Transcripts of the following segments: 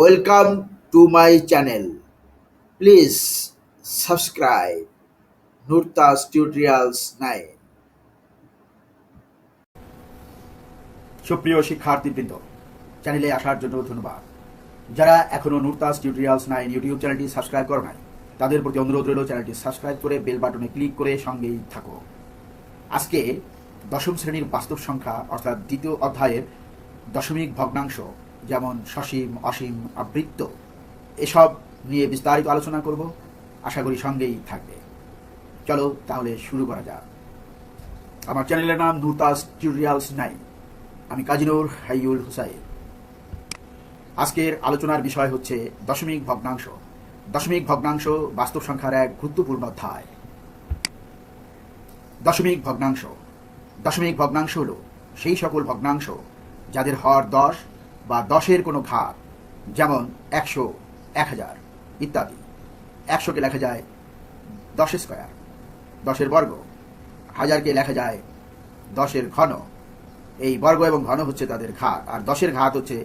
Welcome to my channel please subscribe Nurtas tutorials nine সুপ্রিয় শিক্ষার্থীবৃন্দ চ্যানেলে আসার জন্য ধন্যবাদ। যারা এখনও নুরতাস টিউটোরিয়ালস নাইন ইউটিউব চ্যানেলটি সাবস্ক্রাইব করো নাই, তাদের প্রতি অনুরোধ রইল চ্যানেলটি সাবস্ক্রাইব করে বেল বাটনে ক্লিক করে সঙ্গেই থাকো। আজকে দশম শ্রেণির বাস্তব সংখ্যা, অর্থাৎ দ্বিতীয় অধ্যায়ের দশমিক ভগ্নাংশ যেমন সসীম, অসীম, আবৃত্ত, এসব নিয়ে বিস্তারিত আলোচনা করব। আশা করি সঙ্গেই থাকবে। চলো তাহলে শুরু করা যাক। আমার চ্যানেলের নাম নুরতাস টিউটোরিয়ালস নাইন আমি কাজিনুর হাইউল হুসাইন। আজকের আলোচনার বিষয় হচ্ছে দশমিক ভগ্নাংশ। দশমিক ভগ্নাংশ বাস্তব সংখ্যার এক গুরুত্বপূর্ণ অধ্যায়। দশমিক ভগ্নাংশ। দশমিক ভগ্নাংশ হল সেই সকল ভগ্নাংশ যাদের হর দশ বা দশের কোনো ঘাত, যেমন একশো, এক হাজার ইত্যাদি। একশোকে লেখা যায় দশ স্কোয়ার। দশের বর্গ, হাজারকে লেখা যায় দশের ঘন। এই বর্গ এবং ঘন হচ্ছে তাদের ঘাত, আর দশের ঘাত হচ্ছে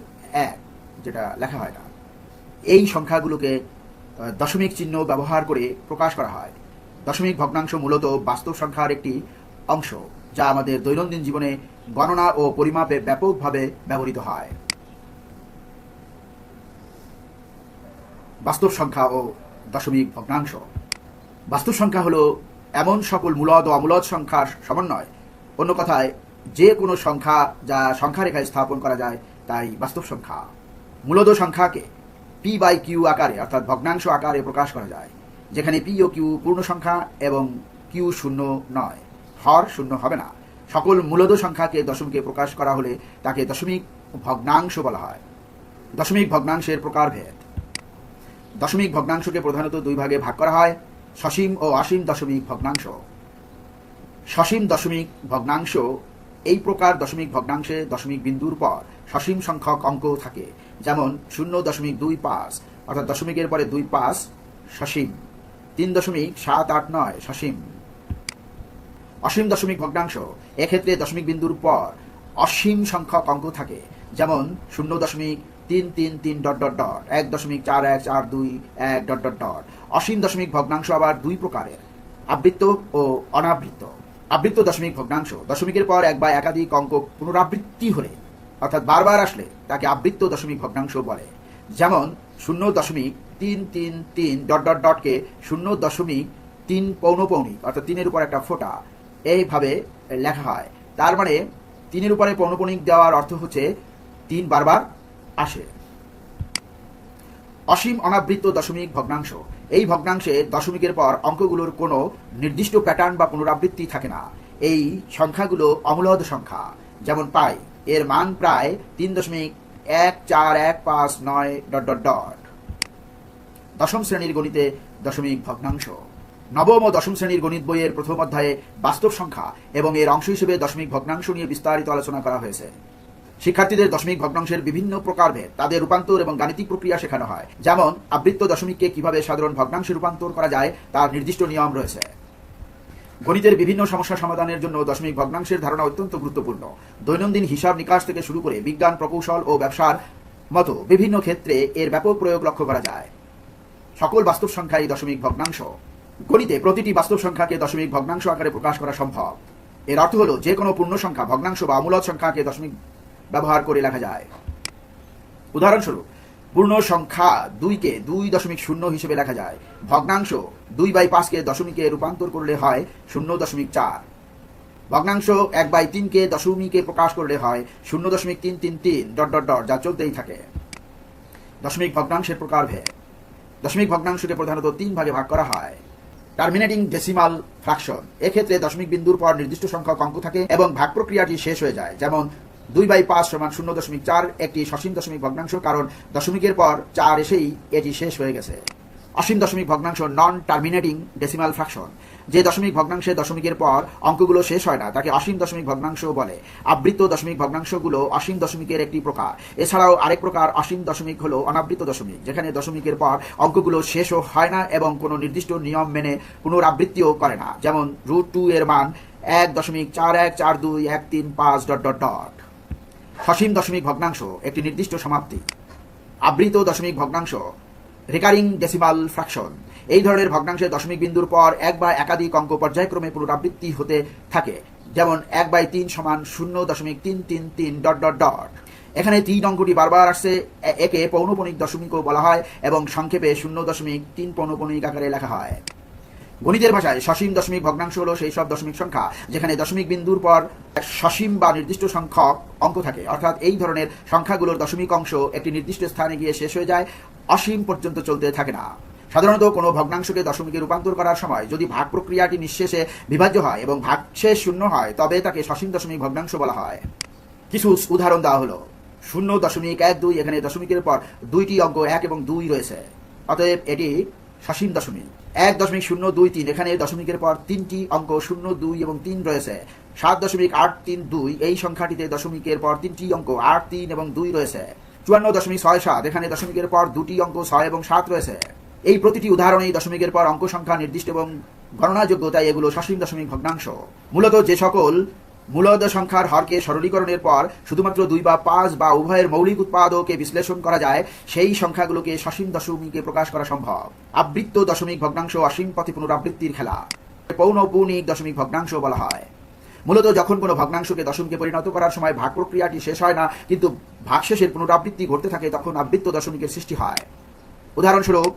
এক, যেটা লেখা হয় না। এই সংখ্যাগুলোকে দশমিক চিহ্ন ব্যবহার করে প্রকাশ করা হয়। দশমিক ভগ্নাংশ মূলত বাস্তব সংখ্যার একটি অংশ, যা আমাদের দৈনন্দিন জীবনে গণনা ও পরিমাপে ব্যাপকভাবে ব্যবহৃত হয়। বাস্তব সংখ্যা ও দশমিক ভগ্নাংশ। বাস্তব সংখ্যা হলো এমন সকল মূলদ ও অমূলদ সংখ্যার সমন্বয়। অন্য কথায়, যে কোনো সংখ্যা যা সংখ্যা রেখায় স্থাপন করা যায়, তাই বাস্তব সংখ্যা। মূলদ সংখ্যাকে পি বাই কিউ আকারে, অর্থাৎ ভগ্নাংশ আকারে প্রকাশ করা যায়, যেখানে পি ও কিউ পূর্ণ সংখ্যা এবং কিউ শূন্য নয়, হর শূন্য হবে না। সকল মূলদ সংখ্যাকে দশমিকে প্রকাশ করা হলে তাকে দশমিক ভগ্নাংশ বলা হয়। দশমিক ভগ্নাংশের প্রকারভেদ। দশমিক ভগ্নাংশকে প্রধানত দুই ভাগে ভাগ করা হয়, সসীম ও অসীম দশমিক ভগ্নাংশ। সসীম দশমিক ভগ্নাংশ, এই প্রকার দশমিক ভগ্নাংশে দশমিক বিন্দুর পর সসীম সংখ্যক অঙ্ক থাকে, যেমন শূন্য দশমিক দুই পাঁচ, অর্থাৎ দশমিকের পরে দুই পাঁচ, সসীম। তিন দশমিক সাত আট নয়, সসীম। অসীম দশমিক ভগ্নাংশ, এক্ষেত্রে দশমিক বিন্দুর পর অসীম সংখ্যক অঙ্ক থাকে, যেমন শূন্য দশমিক তিন তিন তিন, ডট ডট ডট। এক দশমিক চার, এক, চার, দুই, এক, ডট ডট ডট। অসীম দশমিক ভগ্নাংশ আবার দুই প্রকারের, আবৃত্ত ও অনাবৃত্ত। আবৃত্ত দশমিক ভগ্নাংশ, দশমিকের পর এক বা একাধিক অঙ্ক পুনরাবৃত্তি হলে, অর্থাৎ বারবার আসলে তাকে আবৃত্ত দশমিক ভগ্নাংশ বলে। যেমন, শূন্য দশমিক তিন তিন তিন, ডট ডট ডটকে শূন্য দশমিক তিন পৌনপৌনিক অর্থাৎ তিনের উপর একটা ফোঁটা, এইভাবে লেখা হয়। তার মানে তিনের উপরে পৌনপৌনিক দেওয়ার অর্থ হচ্ছে, তিন বারবার আসে। অসীম অনাবৃত্ত দশমিক ভগ্নাংশ। এই ভগ্নাংশে দশমিকের পর অঙ্কগুলোর কোনো নির্দিষ্ট প্যাটার্ন বা পুনরাবৃত্তি থাকে না। এই সংখ্যাগুলো অমূলদ সংখ্যা। যেমন পাই, এর মান প্রায় তিন দশমিক এক চার এক পাঁচ নয় ডট ডট ডট। দশম শ্রেণির গণিতে দশমিক ভগ্নাংশ। নবম ও দশম শ্রেণির গণিত বইয়ের প্রথম অধ্যায়ে বাস্তব সংখ্যা এবং এর অংশ হিসেবে দশমিক ভগ্নাংশ নিয়ে বিস্তারিত আলোচনা করা হয়েছে। শিক্ষার্থীদের দশমিক ভগ্নাংশের বিভিন্ন প্রকারভেদ তাদের রূপান্তর এবং গাণিতিক প্রক্রিয়া শেখানো হয়। যেমন, আবৃত্ত দশমিককে কীভাবে সাধারণ ভগ্নাংশে রূপান্তর করা যায় তার নির্দিষ্ট নিয়ম রয়েছে। গণিতের বিভিন্ন সমস্যা সমাধানের জন্য দশমিক ভগ্নাংশের ধারণা অত্যন্ত গুরুত্বপূর্ণ। দৈনন্দিন হিসাব নিকাশ থেকে শুরু করে বিজ্ঞান, প্রকৌশল ও ব্যবসার মতো বিভিন্ন ক্ষেত্রে এর ব্যাপক প্রয়োগ লক্ষ্য করা যায়। সকল বাস্তব সংখ্যাই দশমিক ভগ্নাংশ। গণিতে প্রতিটি বাস্তব সংখ্যাকে দশমিক ভগ্নাংশ আকারে প্রকাশ করা সম্ভব। এর অর্থ হলো, যে কোনো পূর্ণ সংখ্যা ভগ্নাংশ বা অমূলদ সংখ্যাকে দশমিক ব্যবহার করে লেখা যায়। উদাহরণস্বরূপ, পূর্ণ সংখ্যা দুইকে দুই দশমিক শূন্য হিসেবে লেখা যায়। ভগ্নাংশ দুই বাই পাঁচকে দশমিকে রূপান্তর করলে হয় শূন্য দশমিক চার। ভগ্নাংশ এক বাই তিনকে দশমিকে প্রকাশ করলে হয় শূন্য দশমিক তিন তিন তিন ডট ডট ডট, যা চলতেই থাকে। দশমিক ভগ্নাংশের প্রকারভেদ দশমিক ভগ্নাংশকে প্রধানত তিন ভাগে ভাগ করা হয়। Terminating decimal fraction. এক্ষেত্রে দশমিক বিন্দুর পর নির্দিষ্ট সংখ্যক অঙ্ক থাকে এবং ভাগ প্রক্রিয়াটি শেষ হয়ে যায়। যেমন দুই বাই পাঁচ সমান শূন্য দশমিক চার একটি সসীম দশমিক ভগ্নাংশ, কারণ দশমিকের পর চার এসেই এটি শেষ হয়ে গেছে। অসীম দশমিক ভগ্নাংশ নন টার্মিনেটিং ডেসিমাল ফ্র্যাকশন যে দশমিক ভগ্নাংশে দশমিকের পর অঙ্কগুলো শেষ হয় না, তাকে অসীম দশমিক ভগ্নাংশ বলে। আবৃত্ত দশমিক ভগ্নাংশগুলো অসীম দশমিকের একটি প্রকার। এছাড়াও আরেক প্রকার অসীম দশমিক হলো অনাবৃত দশমিক, যেখানে দশমিকের পর অঙ্কগুলো শেষও হয় না এবং কোনো নির্দিষ্ট নিয়ম মেনে পুনরাবৃত্তিও করে না। যেমন রুট টু এর মান এক দশমিক চার এক চার দুই এক তিন পাঁচ ডট ডট ডট সসীম দশমিক ভগ্নাংশ, একটি নির্দিষ্ট সমাপ্তি। আবৃত দশমিক ভগ্নাংশ, রেকারিং ডেসিমাল ফ্র্যাকশন। এই ধরনের ভগ্নাংশের দশমিক বিন্দুর পর এক বা একাধিক অঙ্ক পর্যায়ক্রমে পুনরাবৃত্তি হতে থাকে। যেমন এক বাই তিন সমান শূন্য দশমিক তিন তিন তিন ডট ডট ডট। এখানে তিন অঙ্কটি বারবার আসছে একে পৌনপণিক দশমিকও বলা হয় এবং সংক্ষেপে শূন্য দশমিক তিন পৌনপণিক আকারে লেখা হয়। গণিতের ভাষায় সসীম দশমিক ভগ্নাংশ হলো সেই সব দশমিক সংখ্যা, যেখানে দশমিক বিন্দুর পর সসীম বা নির্দিষ্ট সংখ্যক অঙ্ক থাকে। অর্থাৎ এই ধরনের সংখ্যাগুলোর দশমিক অংশ একটি নির্দিষ্ট স্থানে গিয়ে শেষ হয়ে যায়, অসীম পর্যন্ত চলতে থাকে না। সাধারণত কোনো ভগ্নাংশকে দশমিকে রূপান্তর করার সময় যদি ভাগ প্রক্রিয়াটি নিঃশেষে বিভাজ্য হয় এবং ভাগশেষ শূন্য হয়, তবে তাকে সসীম দশমিক ভগ্নাংশ বলা হয়। কিছু উদাহরণ দেওয়া হলো। শূন্য দশমিক এক দুই, এখানে দশমিকের পর দুইটি অঙ্ক এক এবং দুই রয়েছে। অতএব এটি সসীম দশমিক। এক দশমিক শূন্য দুই তিন। এখানে দশমিকের পর তিনটি অঙ্ক শূন্য দুই এবং তিন রয়েছে। সাত দশমিক আট তিন দুই। এই সংখ্যাটিতে দশমিকের পর তিনটি অঙ্ক আট তিন এবং দুই রয়েছে। চুয়ান্ন দশমিক ছয় সাত। এখানে দশমিকের পর দুটি অঙ্ক ছয় এবং সাত রয়েছে। এই প্রতিটি উদাহরণেই দশমিকের পর অঙ্ক সংখ্যা নির্দিষ্ট এবং গণনাযোগ্য, তাই এগুলো সসীম দশমিক ভগ্নাংশ। মূলত যে সকল মূলদ সংখ্যার হরকে সরলীকরণের পর শুধুমাত্র দুই বা পাঁচ বা উভয়ের মৌলিক উৎপাদকে বিশ্লেষণ করা যায়, সেই সংখ্যাগুলোকে সসীম দশমিকে প্রকাশ করা সম্ভব। আবৃত্ত দশমিক ভগ্নাংশ অসীম পথে পুনরাবৃত্তির খেলা। পৌনপৌনিক দশমিক ভগ্নাংশ বলা হয়। মূলত যখন কোনো ভগ্নাংশকে দশমকে পরিণত করার সময় ভাগ প্রক্রিয়াটি শেষ হয় না, কিন্তু ভাগশেষের পুনরাবৃত্তি ঘটতে থাকে, তখন আবৃত্ত দশমিকের সৃষ্টি হয়। উদাহরণস্বরূপ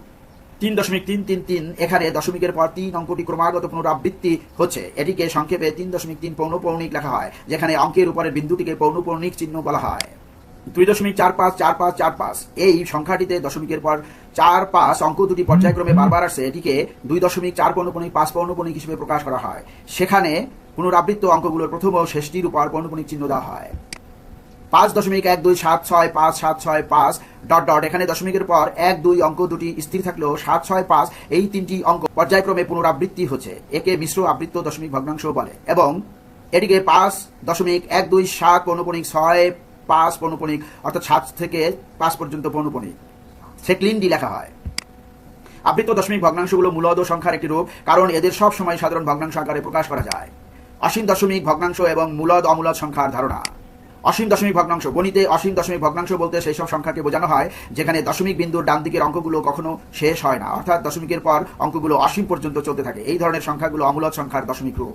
তিন দশমিক তিন তিন তিন, এখানে দশমিকের পর তিন অঙ্কটি ক্রমাগত পুনরাবৃত্তি হচ্ছে। এটিকে সংক্ষেপে তিন দশমিক তিন পৌনপৌনিক লেখা হয়, যেখানে অঙ্কের উপরের বিন্দুটিকে পৌনপৌনিক চিহ্ন বলা হয়। দুই দশমিক চার পাঁচ চার পাঁচ চার পাঁচ, এই সংখ্যাটিতে দশমিকের পর চার পাঁচ অঙ্ক দুটি পর্যায়ক্রমে বারবার আসছে এটিকে দুই দশমিক চার পৌনপণিক, পাঁচ পৌনপণিক হিসেবে প্রকাশ করা হয়। সেখানে পুনরাবৃত্ত অঙ্কগুলোর প্রথম ও শেষটির উপর পৌনপণিক চিহ্ন দেওয়া হয়। পাঁচ দশমিক এক দুই সাত ছয় পাঁচ সাত ছয় পাঁচ ডট ডট। এখানে দশমিকের পর এক, দুই অঙ্ক দুটি স্থির থাকলেও সাত, ছয়, পাঁচ এই তিনটি অঙ্ক পর্যায়ক্রমে পুনরাবৃত্তি হচ্ছে। একে মিশ্র আবৃত্ত দশমিক ভগ্নাংশ বলে এবং এটিকে পাঁচ দশমিক এক, দুই, সাত পৌনপণিক ছয়, পাঁচ পৌনপণিক অর্থাৎ সাত থেকে পাঁচ পর্যন্ত পৌনপণিক সেক্লিন ডি লেখা হয়। আবৃত্ত দশমিক ভগ্নাংশগুলো মূলদ সংখ্যার একটি রূপ, কারণ এদের সব সময় সাধারণ ভগ্নাংশ আকারে প্রকাশ করা যায়। অসীম দশমিক ভগ্নাংশ এবং মূলদ অমূলদ সংখ্যার ধারণা। অসীম দশমিক ভগ্নাংশ। গণিতে অসীম দশমিক ভগ্নাংশ বলতে সেই সব সংখ্যাকে বোঝানো হয়, যেখানে দশমিক বিন্দুর ডান দিকের অঙ্কগুলো কখনো শেষ হয় না। অর্থাৎ দশমিকের পর অঙ্কগুলো অসীম পর্যন্ত চলতে থাকে। এই ধরনের সংখ্যাগুলো অমূলদ সংখ্যার দশমিক রূপ।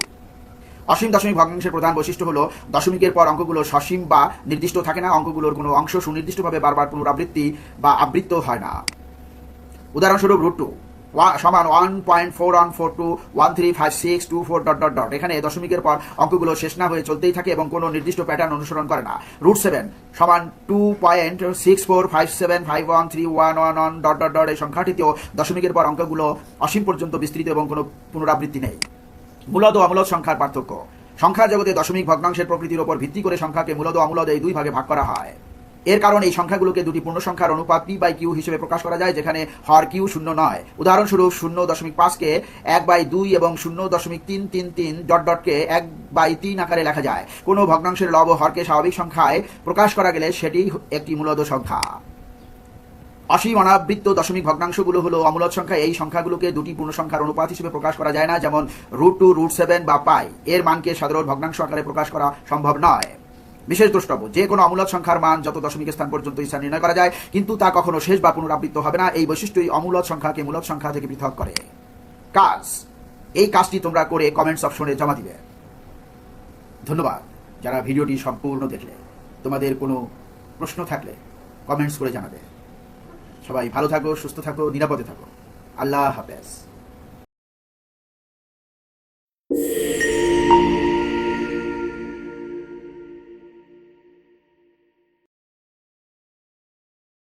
অসীম দশমিক ভগ্নাংশের প্রধান বৈশিষ্ট্য হলো, দশমিকের পর অঙ্কগুলো সসীম বা নির্দিষ্ট থাকে না, অঙ্কগুলোর কোনো অংশ সুনির্দিষ্টভাবে বারবার পুনরাবৃত্তি বা আবৃত্ত হয় না। উদাহরণস্বরূপ রুট টু। সমান one point four one four two one three five six two four dot dot dot এখানে দশমিকের পর অঙ্কগুলো শেষ না হয়ে চলতেই থাকে এবং কোনো নির্দিষ্ট প্যাটার্ন অনুসরণ করে না। রুট সেভেন সমান two point six four five seven five one three one one one dot dot dot এই সংখ্যাটিতেও দশমিকের পর অঙ্কগুলো অসীম পর্যন্ত বিস্তৃত এবং কোনো পুনরাবৃত্তি নেই। মূলত ও অমূলদ সংখ্যার পার্থক্য। সংখ্যা জগতে দশমিক ভগ্নাংশের প্রকৃতির উপর ভিত্তি করে সংখ্যাকে মূলত ও অমূলদ এই দুই ভাগে ভাগ করা হয়। এর কারণ এই সংখ্যাগুলোকে দুটি পূর্ণ সংখ্যার অনুপাত পি বাই কিউ হিসেবে প্রকাশ করা যায়, যেখানে হর কিউ শূন্য নয়। উদাহরণস্বরূপ শূন্য দশমিক পাঁচকে এক বাই দুই এবং শূন্য দশমিক তিন তিন তিন ডট ডটকে এক বাই তিন আকারে লেখা যায়। কোনো ভগ্নাংশের লব হরকে স্বাভাবিক সংখ্যায় প্রকাশ করা গেলে সেটি একটি মূলত সংখ্যা। অসীম অনাবৃত্ত দশমিক ভগ্নাংশগুলো হলো অমূলদ সংখ্যা। এই সংখ্যাগুলোকে দুটি পূর্ণ সংখ্যার অনুপাত হিসেবে প্রকাশ করা যায় না, যেমন রুট টু রুট সেভেন বা পাই এর মানকে সাধারণ ভগ্নাংশ আকারে প্রকাশ করা সম্ভব নয়। বিশেষ দ্রষ্টব্য, যে কোনো অমূলদ সংখ্যার মান যত দশমিক স্থান পর্যন্ত স্থান নির্ণয় করা যায়, কিন্তু তা কখনো শেষ বা পুনরাবৃত্ত হবে না। এই বৈশিষ্ট্যই অমূলদ সংখ্যাকে মূলদ সংখ্যা থেকে পৃথক করে। কাজ। এই কাজটি তোমরা করে কমেন্টস অপশনে জমা দিবে। ধন্যবাদ। যারা ভিডিওটি সম্পূর্ণ দেখলে, তোমাদের কোনো প্রশ্ন থাকলে কমেন্টস করে জানাবে। সবাই ভালো থাকো, সুস্থ থাকো, নিরাপদে থাকো। আল্লাহ হাফেজ।